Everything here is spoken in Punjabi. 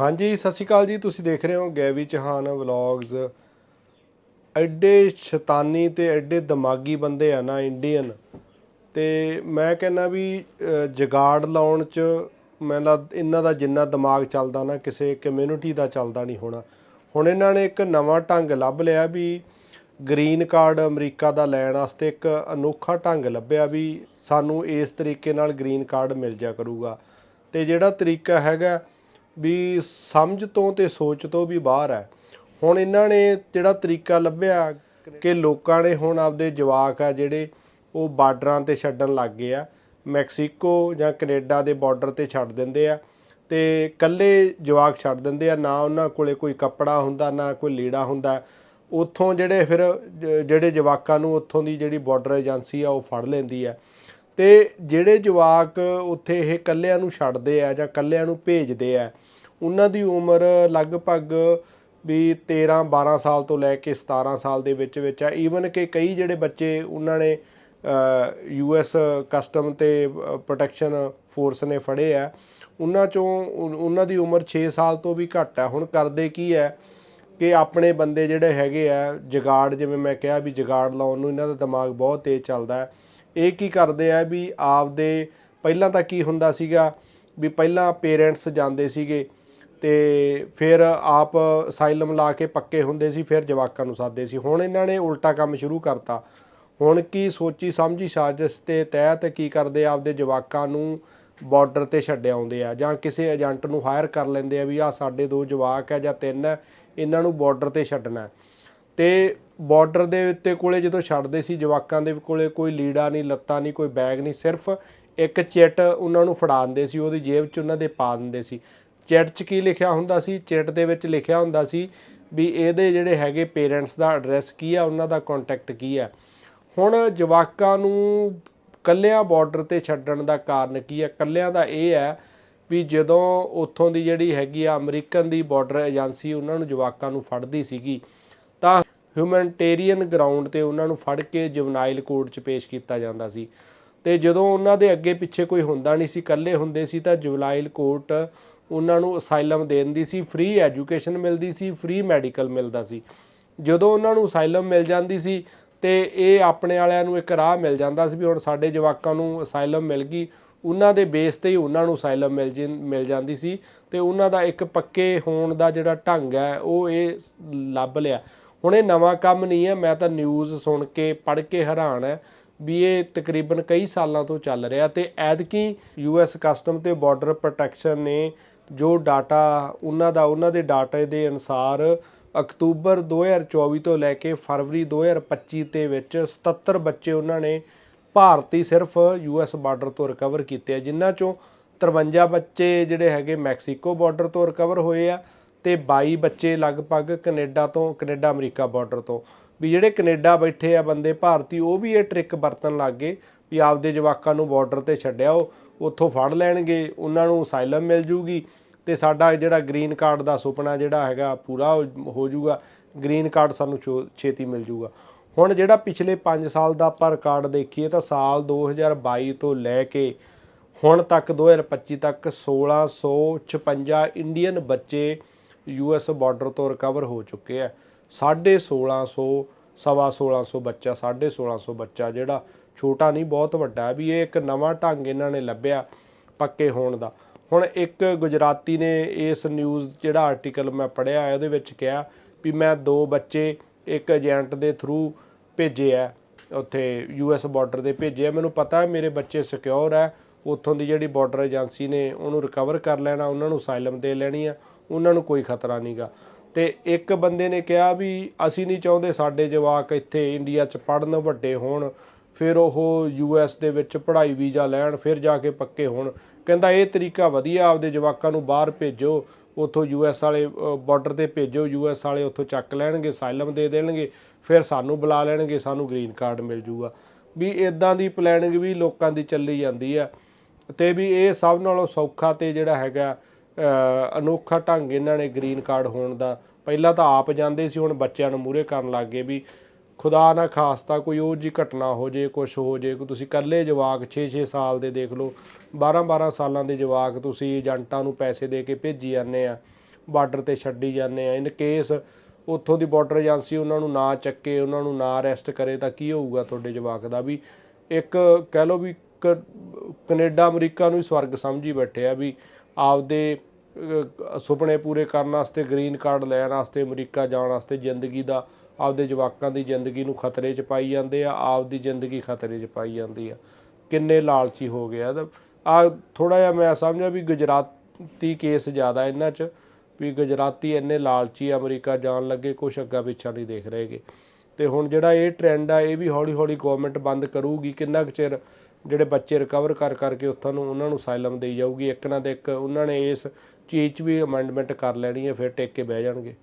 ਹਾਂਜੀ, ਸਤਿ ਸ਼੍ਰੀ ਅਕਾਲ ਜੀ, ਤੁਸੀਂ ਦੇਖ ਰਹੇ ਹੋ ਗੈਵੀ ਚੌਹਾਨ ਵਲੌਗਸ ਐਡੇ ਸ਼ੈਤਾਨੀ ਤੇ ਐਡੇ ਦਿਮਾਗੀ ਬੰਦੇ ਆ ਨਾ ਇੰਡੀਅਨ। ਤੇ ਮੈਂ ਕਹਿੰਦਾ ਵੀ ਜਗਾੜ ਲਾਉਣ ਚ ਮੈਂ ਲਾ, ਇਹਨਾਂ ਦਾ ਜਿੰਨਾ ਦਿਮਾਗ ਚੱਲਦਾ ਨਾ, ਕਿਸੇ ਕਮਿਊਨਿਟੀ ਦਾ ਚੱਲਦਾ ਨਹੀਂ ਹੋਣਾ। ਹੁਣ ਇਹਨਾਂ ਨੇ ਇੱਕ ਨਵਾਂ ਢੰਗ ਲੱਭ ਲਿਆ ਵੀ, ਗ੍ਰੀਨ ਕਾਰਡ ਅਮਰੀਕਾ ਦਾ ਲੈਣ ਵਾਸਤੇ ਇੱਕ ਅਨੋਖਾ ਢੰਗ ਲੱਭਿਆ ਵੀ, ਸਾਨੂੰ ਇਸ ਤਰੀਕੇ ਨਾਲ ਗ੍ਰੀਨ ਕਾਰਡ ਮਿਲ ਜਾ ਕਰੂਗਾ। ਤੇ ਜਿਹੜਾ ਤਰੀਕਾ ਹੈਗਾ ਵੀ ਸਮਝ ਤੋਂ ਤੇ ਸੋਚ ਤੋਂ ਵੀ ਬਾਹਰ ਹੈ। ਹੁਣ ਇਹਨਾਂ ਨੇ ਜਿਹੜਾ ਤਰੀਕਾ ਲੱਭਿਆ ਕਿ ਲੋਕਾਂ ਨੇ ਹੁਣ ਆਪਦੇ ਜਵਾਕ ਆ ਜਿਹੜੇ ਉਹ ਬਾਰਡਰਾਂ ਤੇ ਛੱਡਣ ਲੱਗ ਗਏ ਆ। ਮੈਕਸੀਕੋ ਜਾਂ ਕੈਨੇਡਾ ਦੇ ਬਾਰਡਰ ਤੇ ਛੱਡ ਦਿੰਦੇ ਆ ਤੇ ਕੱਲੇ ਜਵਾਕ ਛੱਡ ਦਿੰਦੇ ਆ, ਨਾ ਉਹਨਾਂ ਕੋਲੇ ਕੋਈ ਕੱਪੜਾ ਹੁੰਦਾ, ਨਾ ਕੋਈ ਲੀੜਾ ਹੁੰਦਾ। ਉੱਥੋਂ ਜਿਹੜੇ ਫਿਰ ਜ- ਜਿਹੜੇ ਜਵਾਕਾਂ ਨੂੰ ਉੱਥੋਂ ਦੀ ਜਿਹੜੀ ਬਾਰਡਰ ਏਜੰਸੀ ਆ ਉਹ ਫੜ ਲੈਂਦੀ ਆ। ਤੇ ਜਿਹੜੇ ਜਵਾਕ ਉੱਥੇ ਇਹ ਕੱਲਿਆਂ ਨੂੰ ਛੱਡਦੇ ਆ ਜਾਂ ਕੱਲਿਆਂ ਨੂੰ ਭੇਜਦੇ ਆ, ਉਹਨਾਂ ਦੀ ਉਮਰ ਲਗਭਗ ਵੀ 13 12 ਸਾਲ ਤੋਂ ਲੈ ਕੇ 17 ਸਾਲ ਦੇ ਵਿੱਚ ਵਿੱਚ ਆ। ਈਵਨ ਕਿ ਕਈ ਜਿਹੜੇ ਬੱਚੇ ਉਹਨਾਂ ਨੇ ਯੂ ਐਸ ਕਸਟਮ ਤੇ ਪ੍ਰੋਟੈਕਸ਼ਨ ਫੋਰਸ ਨੇ ਫੜੇ ਆ, ਉਹਨਾਂ ਚੋਂ ਉਹਨਾਂ ਦੀ ਉਮਰ 6 ਸਾਲ ਤੋਂ ਵੀ ਘੱਟ ਆ। ਹੁਣ ਕਰਦੇ ਕੀ ਹੈ ਕਿ ਆਪਣੇ ਬੰਦੇ ਜਿਹੜੇ ਹੈਗੇ ਆ, ਜਗਾੜ ਜਿਵੇਂ ਮੈਂ ਕਿਹਾ ਵੀ ਜਗਾੜ ਲਾਉਣ ਨੂੰ ਇਹਨਾਂ ਦਾ ਦਿਮਾਗ ਬਹੁਤ ਤੇਜ਼ ਚੱਲਦਾ ਹੈ। ਇਹ ਕੀ ਕਰਦੇ ਆ ਵੀ ਆਪਦੇ, ਪਹਿਲਾਂ ਤਾਂ ਕੀ ਹੁੰਦਾ ਸੀਗਾ ਵੀ ਪਹਿਲਾਂ ਪੇਰੈਂਟਸ ਜਾਂਦੇ ਸੀਗੇ ਤੇ ਫਿਰ ਆਪ ਅਸਾਈਲਮ ਲਾ ਕੇ ਪੱਕੇ ਹੁੰਦੇ ਸੀ, ਫਿਰ ਜਵਾਕਾਂ ਨੂੰ ਸਾਦੇ ਸੀ। ਹੁਣ ਇਹਨਾਂ ਨੇ ਉਲਟਾ ਕੰਮ ਸ਼ੁਰੂ ਕਰਤਾ। ਹੁਣ ਕੀ ਸੋਚੀ ਸਮਝੀ ਸਾਜ਼ਿਸ਼ ਦੇ ਤਹਿਤ ਕੀ ਕਰਦੇ ਆਪਦੇ ਜਵਾਕਾਂ ਨੂੰ ਬਾਰਡਰ ਤੇ ਛੱਡ ਆਉਂਦੇ ਆ ਜਾਂ ਕਿਸੇ ਏਜੰਟ ਨੂੰ ਹਾਇਰ ਕਰ ਲੈਂਦੇ ਆ ਵੀ ਆ ਸਾਡੇ ਦੋ ਜਵਾਕ ਹੈ ਜਾਂ ਤਿੰਨ ਹੈ ਇਹਨਾਂ ਨੂੰ ਬਾਰਡਰ ਤੇ ਛੱਡਣਾ। ਤੇ ਬਾਰਡਰ ਦੇ ਉੱਤੇ ਕੋਲੇ ਜਦੋਂ ਛੱਡਦੇ ਸੀ, ਜਵਾਕਾਂ ਦੇ ਕੋਲੇ ਕੋਈ ਲੀੜਾ ਨਹੀਂ, ਲੱਤਾਂ ਨਹੀਂ, ਕੋਈ ਬੈਗ ਨਹੀਂ, ਸਿਰਫ ਇੱਕ ਚਿੱਟ ਉਹਨਾਂ ਨੂੰ ਫੜਾ ਦਿੰਦੇ ਸੀ, ਉਹਦੀ ਜੇਬ 'ਚ ਉਹਨਾਂ ਦੇ ਪਾ ਦਿੰਦੇ ਸੀ। ਚਿੱਟ 'ਚ ਕੀ ਲਿਖਿਆ ਹੁੰਦਾ ਸੀ? ਚਿੱਟ ਦੇ ਵਿੱਚ ਲਿਖਿਆ ਹੁੰਦਾ ਸੀ ਵੀ ਇਹਦੇ ਜਿਹੜੇ ਹੈਗੇ ਪੇਰੈਂਟਸ ਦਾ ਐਡਰੈਸ ਕੀ ਆ, ਉਹਨਾਂ ਦਾ ਕੰਟੈਕਟ ਕੀ ਆ। ਹੁਣ ਜਵਾਕਾਂ ਨੂੰ ਕੱਲਿਆਂ ਬਾਰਡਰ ਤੇ ਛੱਡਣ ਦਾ ਕਾਰਨ ਕੀ ਹੈ ਕੱਲਿਆਂ ਦਾ ਇਹ ਹੈ ਵੀ ਜਦੋਂ ਉੱਥੋਂ ਦੀ ਜਿਹੜੀ ਹੈਗੀ ਆ ਅਮਰੀਕਨ ਦੀ ਬਾਰਡਰ ਏਜੰਸੀ ਉਹਨਾਂ ਨੂੰ ਜਵਾਕਾਂ ਨੂੰ ਫੜਦੀ ਸੀਗੀ, ਤਾਂ ਹਿਊਮੈਨਟੇਰੀਅਨ ਗਰਾਊਂਡ ਤੇ ਉਹਨਾਂ ਨੂੰ ਫੜ ਕੇ ਜੁਵਨਾਈਲ ਕੋਰਟ 'ਚ ਪੇਸ਼ ਕੀਤਾ ਜਾਂਦਾ ਸੀ। ਤੇ ਜਦੋਂ ਉਹਨਾਂ ਦੇ ਅੱਗੇ ਪਿੱਛੇ ਕੋਈ ਹੁੰਦਾ ਨਹੀਂ ਸੀ, ਇਕੱਲੇ ਹੁੰਦੇ ਸੀ, ਤਾਂ ਜੁਵਨਾਈਲ ਕੋਰਟ ਉਹਨਾਂ ਨੂੰ ਅਸਾਈਲਮ ਦੇਂਦੀ ਸੀ ਫ੍ਰੀ ਐਜੂਕੇਸ਼ਨ ਮਿਲਦੀ ਸੀ ਫ੍ਰੀ ਮੈਡੀਕਲ ਮਿਲਦਾ ਸੀ। ਜਦੋਂ ਉਹਨਾਂ ਨੂੰ ਅਸਾਈਲਮ ਮਿਲ ਜਾਂਦੀ ਸੀ ਤੇ ਇਹ ਆਪਣੇ ਵਾਲਿਆਂ ਨੂੰ ਇੱਕ ਰਾਹ ਮਿਲ ਜਾਂਦਾ ਸੀ ਵੀ ਹੁਣ ਸਾਡੇ ਜਵਾਕਾਂ ਨੂੰ ਅਸਾਈਲਮ ਮਿਲ ਗਈ, ਉਹਨਾਂ ਦੇ ਬੇਸ ਤੇ ਹੀ ਉਹਨਾਂ ਨੂੰ ਅਸਾਈਲਮ ਮਿਲ ਜਿੰ- ਮਿਲ ਜਾਂਦੀ ਸੀ ਤੇ ਉਹਨਾਂ ਦਾ ਇੱਕ ਪੱਕੇ ਹੋਣ ਦਾ ਜਿਹੜਾ ਢੰਗ ਹੈ, ਉਹ ਇਹ ਲੱਭ ਲਿਆ। ਹੁਣ ਇਹ ਨਵਾਂ ਕੰਮ ਨਹੀਂ ਹੈ, ਮੈਂ ਤਾਂ ਨਿਊਜ਼ ਸੁਣ ਕੇ, ਪੜ੍ਹ ਕੇ ਹੈਰਾਨ ਹੈ ਵੀ ਇਹ ਤਕਰੀਬਨ ਕਈ ਸਾਲਾਂ ਤੋਂ ਚੱਲ ਰਿਹਾ ਤੇ ਐਦਕੀ ਯੂਐਸ ਕਸਟਮ ਤੇ ਬਾਰਡਰ ਪ੍ਰੋਟੈਕਸ਼ਨ ਨੇ ਜੋ ਡਾਟਾ ਉਹਨਾਂ ਦਾ, ਉਹਨਾਂ ਦੇ ਡਾਟਾ ਦੇ ਅਨੁਸਾਰ ਅਕਤੂਬਰ 2024 ਤੋਂ ਲੈ ਕੇ ਫਰਵਰੀ 2025 ਦੇ ਵਿੱਚ 77 ਬੱਚੇ ਉਹਨਾਂ ਨੇ ਭਾਰਤੀ ਸਿਰਫ ਯੂਐਸ ਬਾਰਡਰ ਤੋਂ ਰਿਕਵਰ ਕੀਤੇ ਆ ਜਿਨ੍ਹਾਂ ਚੋਂ 53 ਬੱਚੇ ਜਿਹੜੇ ਹੈਗੇ ਮੈਕਸੀਕੋ ਬਾਰਡਰ ਤੋਂ ਰਿਕਵਰ ਹੋਏ ਆ ਤੇ 22 ਬੱਚੇ ਲਗਭਗ ਕੈਨੇਡਾ ਤੋਂ, ਕੈਨੇਡਾ ਅਮਰੀਕਾ ਬਾਰਡਰ ਤੋਂ। ਵੀ ਜਿਹੜੇ ਕੈਨੇਡਾ ਬੈਠੇ ਆ ਬੰਦੇ, ਭਾਰਤੀ, ਉਹ ਵੀ ਇਹ ਟ੍ਰਿਕ ਵਰਤਣ ਲੱਗ ਗਏ ਵੀ ਆਪਦੇ ਜਵਾਕਾਂ ਨੂੰ ਬਾਰਡਰ ਤੇ ਛੱਡਿਆ, ਉਹ ਉੱਥੋਂ ਫੜ ਲੈਣਗੇ, ਉਹਨਾਂ ਨੂੰ ਅਸਾਈਲਮ ਮਿਲ ਜੂਗੀ ਤੇ ਸਾਡਾ ਜਿਹੜਾ ਗ੍ਰੀਨ ਕਾਰਡ ਦਾ ਸੁਪਨਾ ਜਿਹੜਾ ਹੈਗਾ ਪੂਰਾ ਹੋ- ਹੋ ਜਾਊਗਾ ਗ੍ਰੀਨ ਕਾਰਡ ਸਾਨੂੰ ਛੋ- ਛੇਤੀ ਮਿਲ ਜਾਊਗਾ ਹੁਣ ਜਿਹੜਾ ਪਿਛਲੇ 5 ਸਾਲ ਦਾ ਆਪਾਂ ਰਿਕਾਰਡ ਦੇਖੀਏ ਤਾਂ ਸਾਲ 2022 ਤੋਂ ਲੈ ਕੇ ਹੁਣ ਤੱਕ 2025 ਤੱਕ 1656 ਇੰਡੀਅਨ ਬੱਚੇ ਯੂਐਸ ਬਾਰਡਰ ਤੋਂ ਰਿਕਵਰ ਹੋ ਚੁੱਕੇ ਆ। 1650 ਸਵਾ 1600 ਬੱਚਾ 1650 ਬੱਚਾ ਜਿਹੜਾ ਛੋਟਾ ਨਹੀਂ, ਬਹੁਤ ਵੱਡਾ ਵੀ ਇਹ ਇੱਕ ਨਵਾਂ ਢੰਗ ਇਹਨਾਂ ਨੇ ਲੱਭਿਆ ਪੱਕੇ ਹੋਣ ਦਾ। ਹੁਣ ਇੱਕ ਗੁਜਰਾਤੀ ਨੇ ਇਸ ਨਿਊਜ਼ ਜਿਹੜਾ ਆਰਟੀਕਲ ਮੈਂ ਪੜਿਆ ਉਹਦੇ ਵਿੱਚ ਕਿਹਾ ਵੀ ਮੈਂ ਦੋ ਬੱਚੇ ਇੱਕ ਏਜੰਟ ਦੇ ਥਰੂ ਭੇਜੇ ਆ, ਉੱਥੇ ਯੂਐਸ ਬਾਰਡਰ ਦੇ ਭੇਜੇ ਆ। ਮੈਨੂੰ ਪਤਾ ਹੈ ਮੇਰੇ ਬੱਚੇ ਸਿਕਿਉਰ ਹੈ, ਉੱਥੋਂ ਦੀ ਜਿਹੜੀ ਬਾਰਡਰ ਏਜੰਸੀ ਨੇ ਉਹਨੂੰ ਰਿਕਵਰ ਕਰ ਲੈਣਾ, ਉਹਨਾਂ ਨੂੰ ਅਸਾਈਲਮ ਦੇ ਲੈਣੀ ਆ। ਉਹਨਾਂ ਨੂੰ ਕੋਈ ਖਤਰਾ ਨਹੀਂਗਾ। ਤੇ ਇੱਕ ਬੰਦੇ ਨੇ ਕਿਹਾ ਵੀ ਅਸੀਂ ਨਹੀਂ ਚਾਹੁੰਦੇ ਸਾਡੇ ਜਵਾਕ ਇੱਥੇ ਇੰਡੀਆ 'ਚ ਪੜਨ ਵੱਡੇ ਹੋਣ, ਫਿਰ ਉਹ ਯੂ ਯੂਐਸ ਦੇ ਵਿੱਚ ਪੜ੍ਹਾਈ ਵੀਜ਼ਾ ਲੈਣ, ਫਿਰ ਜਾ ਕੇ ਪੱਕੇ ਹੋਣ। ਕਹਿੰਦਾ ਇਹ ਤਰੀਕਾ ਵਧੀਆ, ਆਪਦੇ ਜਵਾਕਾਂ ਨੂੰ ਬਾਹਰ ਭੇਜੋ, ਉੱਥੋਂ ਯੂਐਸ ਵਾਲੇ ਬਾਰਡਰ ਤੇ ਭੇਜੋ ਯੂ ਯੂਐਸ ਵਾਲੇ ਉੱਥੋਂ ਚੱਕ ਲੈਣਗੇ ਸਾਇਲਮ ਦੇ ਦੇਣਗੇ, ਫਿਰ ਸਾਨੂੰ ਬੁਲਾ ਲੈਣਗੇ, ਸਾਨੂੰ ਗ੍ਰੀਨ ਕਾਰਡ ਮਿਲ ਜੂਗਾ। ਵੀ ਇਦਾਂ ਦੀ ਪਲੈਨਿੰਗ ਵੀ ਲੋਕਾਂ ਦੀ ਚੱਲੀ ਜਾਂਦੀ ਆ। ਤੇ ਵੀ ਇਹ ਸਭ ਨਾਲੋਂ ਸੌਖਾ ਤੇ ਜਿਹੜਾ ਹੈਗਾ ਅਨੋਖਾ ਢੰਗ ਇਹਨਾਂ ਨੇ ਗ੍ਰੀਨ ਕਾਰਡ ਹੋਣ ਦਾ। ਪਹਿਲਾਂ ਤਾਂ ਆਪ ਜਾਂਦੇ ਸੀ, ਹੁਣ ਬੱਚਿਆਂ ਨੂੰ ਮੂਰੇ ਕਰਨ ਲੱਗ ਗਏ ਵੀ ਖੁਦਾ ਨਾ ਖਾਸਤਾ ਕੋਈ ਉਹ ਜੀ ਘਟਨਾ ਹੋ ਜੇ ਕੁਝ ਹੋ ਜੇ। ਕੋਈ ਤੁਸੀਂ ਇਕੱਲੇ ਜਵਾਕ 6-6 ਸਾਲ ਦੇ ਦੇਖ ਲਓ 12-12 ਸਾਲਾਂ ਦੇ ਜਵਾਕ ਤੁਸੀਂ ਏਜੰਟਾਂ ਨੂੰ ਪੈਸੇ ਦੇ ਕੇ ਭੇਜੀ ਜਾਂਦੇ ਆ, ਬਾਰਡਰ ਤੇ ਛੱਡੀ ਜਾਂਦੇ ਆ। ਇਨ ਕੇਸ ਉੱਥੋਂ ਦੀ ਬਾਰਡਰ ਏਜੰਸੀ ਉਹਨਾਂ ਨੂੰ ਨਾ ਚੱਕੇ, ਉਹਨਾਂ ਨੂੰ ਨਾ ਅਰੈਸਟ ਕਰੇ, ਤਾਂ ਕੀ ਹੋਊਗਾ ਤੁਹਾਡੇ ਜਵਾਕ ਦਾ? ਵੀ ਇੱਕ ਕਹਿ ਲਓ ਵੀ ਕ- ਕੈਨੇਡਾ ਅਮਰੀਕਾ ਨੂੰ ਹੀ ਸਵਰਗ ਸਮਝੀ ਬੈਠੇ ਆ ਵੀ ਆਪਦੇ ਸੁਪਨੇ ਪੂਰੇ ਕਰਨ ਵਾਸਤੇ ਗ੍ਰੀਨ ਕਾਰਡ ਲੈਣ ਵਾਸਤੇ ਅਮਰੀਕਾ ਜਾਣ ਵਾਸਤੇ ਜ਼ਿੰਦਗੀ ਦਾ ਆਪਦੇ ਜਵਾਕਾਂ ਦੀ ਜ਼ਿੰਦਗੀ ਨੂੰ ਖਤਰੇ 'ਚ ਪਾਈ ਜਾਂਦੇ ਆ ਆਪਦੀ ਜ਼ਿੰਦਗੀ ਖਤਰੇ 'ਚ ਪਾਈ ਜਾਂਦੀ ਆ। ਕਿੰਨੇ ਲਾਲਚੀ ਹੋ ਗਏ ਆ। ਆ ਥੋੜਾ ਜਿਹਾ ਮੈਂ ਸਮਝਿਆ ਵੀ ਗੁਜਰਾਤੀ ਕੇਸ ਜ਼ਿਆਦਾ ਇਹਨਾਂ 'ਚ ਵੀ ਗੁਜਰਾਤੀ ਇੰਨੇ ਲਾਲਚੀ ਆ, ਅਮਰੀਕਾ ਜਾਣ ਲੱਗੇ ਕੁਛ ਅੱਗਾ ਪਿੱਛਾ ਨਹੀਂ ਦੇਖ ਰਹੇਗੇ ਤੇ ਹੁਣ ਜਿਹੜਾ ਇਹ ਟ੍ਰੈਂਡ ਆ ਇਹ ਵੀ ਹੌਲੀ ਹੌਲੀ ਗਵਰਨਮੈਂਟ ਬੰਦ ਕਰੂਗੀ ਕਿੰਨਾ ਕੁ ਚਿਰ ਜਿਹੜੇ ਬੱਚੇ ਰਿਕਵਰ ਕਰ ਕਰਕੇ ਉੱਥੋਂ ਨੂੰ ਉਹਨਾਂ ਨੂੰ ਸਾਇਲਮ ਦੇਈ ਜਾਊਗੀ, ਇੱਕ ਨਾ ਦੇ ਇੱਕ ਉਹਨਾਂ ਨੇ ਇਸ ਚੀਜ਼ 'ਚ ਵੀ ਅਮੈਂਡਮੈਂਟ ਕਰ ਲੈਣੀ ਹੈ, ਫਿਰ ਟੇਕ ਕੇ ਬਹਿ ਜਾਣਗੇ।